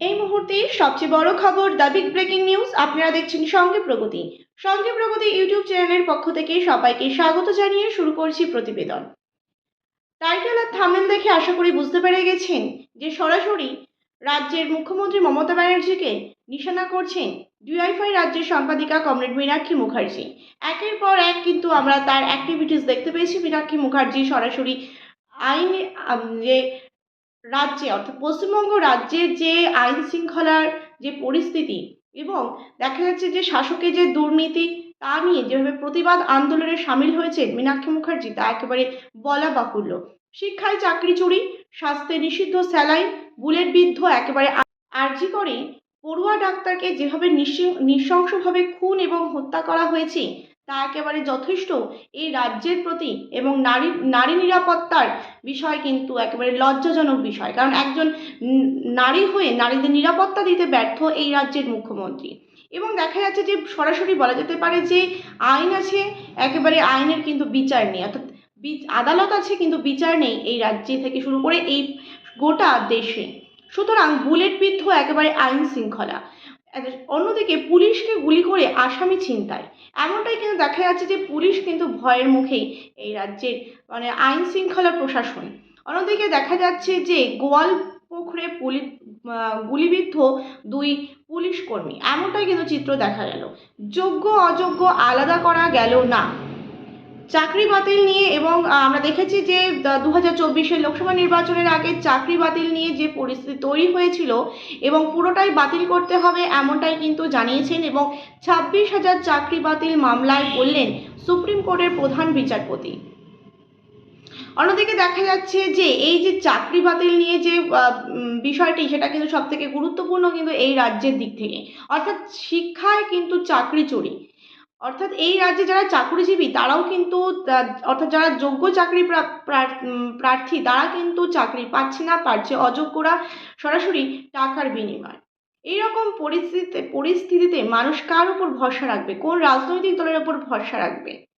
এই মুহূর্তে সবচেয়ে বড় খবর দ্য বিগ ব্রেকিং নিউজ আপনারা দেখছেন সঙ্গে প্রগতি। সঙ্গে প্রগতি ইউটিউব চ্যানেলের পক্ষ থেকে সবাইকে স্বাগত জানিয়ে শুরু করছি প্রতিবেদন। টাইটেল আর থামেল দেখে আশা করি বুঝতে পেরে গেছেন যে সরাসরি রাজ্যের মুখ্যমন্ত্রী মমতা ব্যানার্জিকে নিশানা করছেন ডিওয়াইফাই রাজ্যের সম্পাদিকা কমরেড মীনাক্ষী মুখার্জি। একের পর এক কিন্তু আমরা তার অ্যাক্টিভিটিস দেখতে পেয়েছি মীনাক্ষী মুখার্জি সরাসরি আইন যে রাজ্যে, অর্থাৎ পশ্চিমবঙ্গ রাজ্যের যে আইন শৃঙ্খলার যে পরিস্থিতি এবং দেখা যাচ্ছে যে শাসকের যে দুর্নীতি তা নিয়ে যেভাবে প্রতিবাদ আন্দোলনে সামিল হয়েছে মীনাক্ষী মুখার্জি তা একেবারে বলা বাহুল্য। শিক্ষায় চাকরি চুরি, স্বাস্থ্যে নিষিদ্ধ স্যালাইন, বুলেট বিদ্ধ একেবারে আর্জি করে পড়ুয়া ডাক্তারকে যেভাবে নৃশংসভাবে খুন এবং হত্যা করা হয়েছে তা একেবারে যথেষ্ট। এই রাজ্যের প্রতি এবং নারী নারী নিরাপত্তার বিষয় কিন্তু একেবারে লজ্জাজনক বিষয়। কারণ একজন নারী হয়ে নারীদের নিরাপত্তা দিতে ব্যর্থ এই রাজ্যের মুখ্যমন্ত্রী। এবং দেখা যাচ্ছে যে সরাসরি বলা যেতে পারে যে আইন আছে, একেবারে আইনের কিন্তু বিচার নেই। অর্থাৎ আদালত আছে কিন্তু বিচার নেই এই রাজ্যে থেকে শুরু করে এই গোটা দেশে। সুতরাং বুলেট বিদ্ধ একেবারে আইন শৃঙ্খলা। অন্যদিকে পুলিশকে গুলি করে আসামি ছিনতাই। এমনটাই কিন্তু দেখা যাচ্ছে যে পুলিশ কিন্তু ভয়ের মুখেই এই রাজ্যের মানে আইন শৃঙ্খলা প্রশাসন। অন্যদিকে দেখা যাচ্ছে যে গোয়াল পুকুরে পুলি গুলিবিদ্ধ দুই পুলিশ কর্মী। এমনটাই কিন্তু চিত্র দেখা গেল। যোগ্য, অযোগ্য আলাদা করা গেল না। চাকরি বাতিল নিয়ে এবং আমরা দেখেছি যে, দু হাজার লোকসভা নির্বাচনের আগে চাকরি বাতিল নিয়ে যে পরিস্থিতি তৈরি হয়েছিল এবং পুরোটাই বাতিল করতে হবে এমনটাই কিন্তু জানিয়েছেন এবং ছাব্বিশ হাজার চাকরি বাতিল মামলায় বললেন সুপ্রিম কোর্টের প্রধান বিচারপতি। অন্যদিকে দেখা যাচ্ছে যে, এই যে চাকরি বাতিল নিয়ে যে বিষয়টি সেটা কিন্তু সব থেকে গুরুত্বপূর্ণ কিন্তু এই রাজ্যের দিক থেকে। অর্থাৎ শিক্ষায় কিন্তু চাকরি চুরি। অর্থাৎ এই রাজ্যে যারা চাকরিজীবী, তারাও কিন্তু অর্থাৎ যারা যোগ্য চাকরি প্রা- প্রা- প্রার্থী, তারা কিন্তু চাকরি পাচ্ছে না পারছে অযোগ্যরা সরাসরি টাকার বিনিময়। এইরকম পরিস্থিতিতে পরিস্থিতিতে মানুষ কার উপর ভরসা রাখবে? কোন রাজনৈতিক দলের উপর ভরসা রাখবে?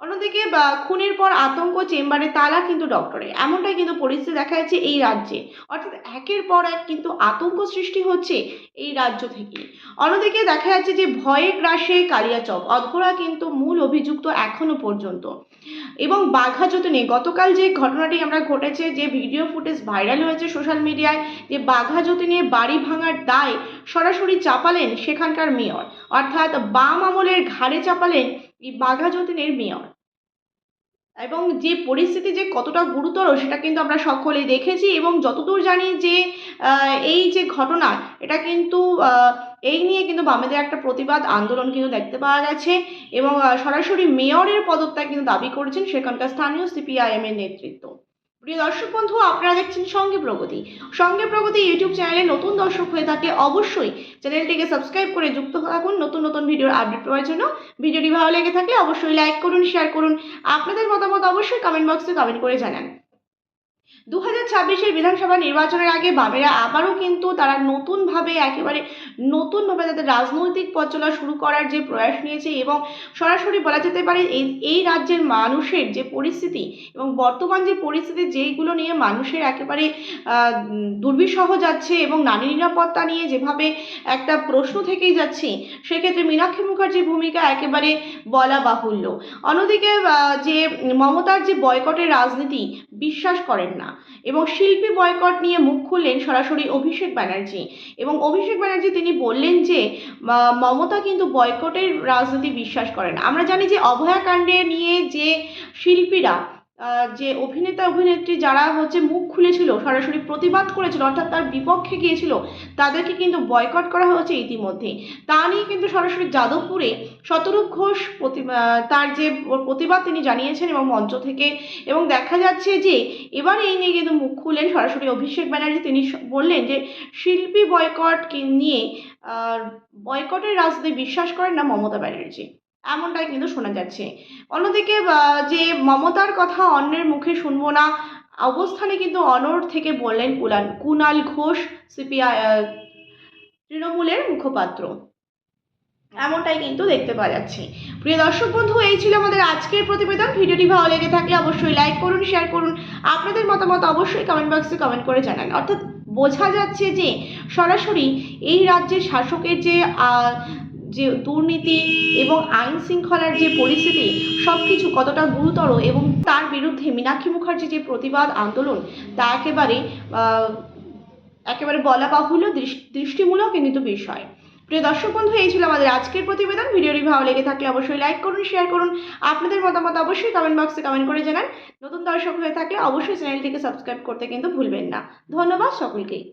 অন্যদিকে, বা খুনের পর আতঙ্ক চেম্বারে তালা কিন্তু ডক্টরে। এমনটাই কিন্তু পরিস্থিতি দেখা যাচ্ছে এই রাজ্যে। অর্থাৎ একের পর এক কিন্তু আতঙ্ক সৃষ্টি হচ্ছে এই রাজ্য থেকে। অন্যদিকে দেখা যাচ্ছে যে, ভয়ে গ্রাসে কালিয়াচক অধরা কিন্তু মূল অভিযুক্ত এখনও পর্যন্ত। এবং বাঘা যতীনে গতকাল যে ঘটনাটি আমরা ঘটেছে, যে ভিডিও ফুটেজ ভাইরাল হয়েছে সোশ্যাল মিডিয়ায়, যে বাঘা যতীনে বাড়ি ভাঙার দায় সরাসরি চাপালেন সেখানকার মেয়র। অর্থাৎ বাম আমলের ঘাড়ে চাপালেন এই বাঘা যতীনের মেয়র। এবং যে পরিস্থিতি যে কতটা গুরুতর সেটা কিন্তু আমরা সকলেই দেখেছি এবং যতদূর জানি যে এই যে ঘটনা, এটা কিন্তু এই নিয়ে কিন্তু বামেদের একটা প্রতিবাদ আন্দোলন কিন্তু দেখতে পাওয়া গেছে এবং সরাসরি মেয়রের পদত্যাগ কিন্তু দাবি করেছেন সেখানকার স্থানীয় সিপিআইএম এর নেতৃত্ব। প্রিয় দর্শক বন্ধু, আপনারা দেখছেন সঙ্গে প্রগতি। সঙ্গে প্রগতি ইউটিউব চ্যানেলে নতুন দর্শক হয়ে থাকলে অবশ্যই চ্যানেলটিকে সাবস্ক্রাইব করে যুক্ত থাকুন নতুন নতুন ভিডিওর আপডেট পাওয়ার জন্য। ভিডিওটি ভালো লেগে থাকলে অবশ্যই লাইক করুন, শেয়ার করুন। আপনাদের মতামত অবশ্যই কমেন্ট বক্সে কমেন্ট করে জানান। দু হাজার ছাব্বিশের বিধানসভা নির্বাচনের আগে বামেরা আবারও কিন্তু তারা নতুনভাবে একেবারে নতুনভাবে তাদের রাজনৈতিক পথ শুরু করার যে প্রয়াস নিয়েছে এবং সরাসরি বলা যেতে পারে এই এই রাজ্যের মানুষের যে পরিস্থিতি এবং বর্তমান যে পরিস্থিতি যেইগুলো নিয়ে মানুষের একেবারে দুর্বিষহ যাচ্ছে এবং নারী নিরাপত্তা নিয়ে যেভাবে একটা প্রশ্ন থেকেই যাচ্ছে, সেক্ষেত্রে মীনাক্ষী মুখার্জির ভূমিকা একেবারে বলা বাহুল্য। অন্যদিকে যে মমতার যে বয়কটের রাজনীতি বিশ্বাস করেন না। এবং শিল্পী বয়কট নিয়ে মুখ খুললেন সরাসরি অভিষেক ব্যানার্জি। এবং অভিষেক ব্যানার্জি তিনি বললেন যে মমতা কিন্তু বয়কটের রাজনীতি বিশ্বাস করেন। আমরা জানি যে অভয়াকাণ্ডে নিয়ে যে শিল্পীরা যে অভিনেতা অভিনেত্রী যারা হচ্ছে মুখ খুলেছিল, সরাসরি প্রতিবাদ করেছিল, অর্থাৎ তার বিপক্ষে গিয়েছিল, তাদেরকে কিন্তু বয়কট করা হয়েছে ইতিমধ্যে তা নিয়ে কিন্তু সরাসরি যাদবপুরে শতরূপ ঘোষ তার যে প্রতিবাদ তিনি জানিয়েছেন এবং মঞ্চ থেকে, এবং দেখা যাচ্ছে যে এবার এই নিয়ে কিন্তু মুখ খুললেন সরাসরি অভিষেক ব্যানার্জি। তিনি বললেন যে, শিল্পী বয়কট নিয়ে বয়কটের রাজনীতি বিশ্বাস করেন না মমতা ব্যানার্জি। এমনটাই কিন্তু শোনা যাচ্ছে। অন্যদিকে যে মমতার কথা অন্যের মুখে শুনব না, অবস্থানে কিন্তু অনড় থেকে বললেন কুলাল কুনাল ঘোষ, সিপিআই তৃণমূলের মুখপাত্র। এমনটাই কিন্তু দেখতে পাওয়া যাচ্ছে। প্রিয় দর্শক বন্ধু, এই ছিল আমাদের আজকের প্রতিবেদন। ভিডিওটি ভালো লেগে থাকলে অবশ্যই লাইক করুন, শেয়ার করুন। আপনাদের মতামত অবশ্যই কমেন্ট বক্সে কমেন্ট করে জানান। অর্থাৎ বোঝা যাচ্ছে যে সরাসরি এই রাজ্যের শাসকের যে যে দুর্নীতি এবং আইন শৃঙ্খলার যে পরিস্থিতি সব কিছু কতটা গুরুতর এবং তার বিরুদ্ধে মীনাক্ষী মুখার্জি যে প্রতিবাদ আন্দোলন, তা একেবারে একেবারে বলা বাহুল্য দৃষ- দৃষ্টিমূলক কিন্তু বিষয়। প্রিয় দর্শক বন্ধু, এই ছিল আমাদের আজকের প্রতিবেদন। ভিডিওটি ভালো লেগে থাকলে অবশ্যই লাইক করুন, শেয়ার করুন। আপনাদের মতামত অবশ্যই কমেন্ট বক্সে কমেন্ট করে জানান। নতুন দর্শক হয়ে থাকলে অবশ্যই চ্যানেলটিকে সাবস্ক্রাইব করতে কিন্তু ভুলবেন না। ধন্যবাদ সকলকেই।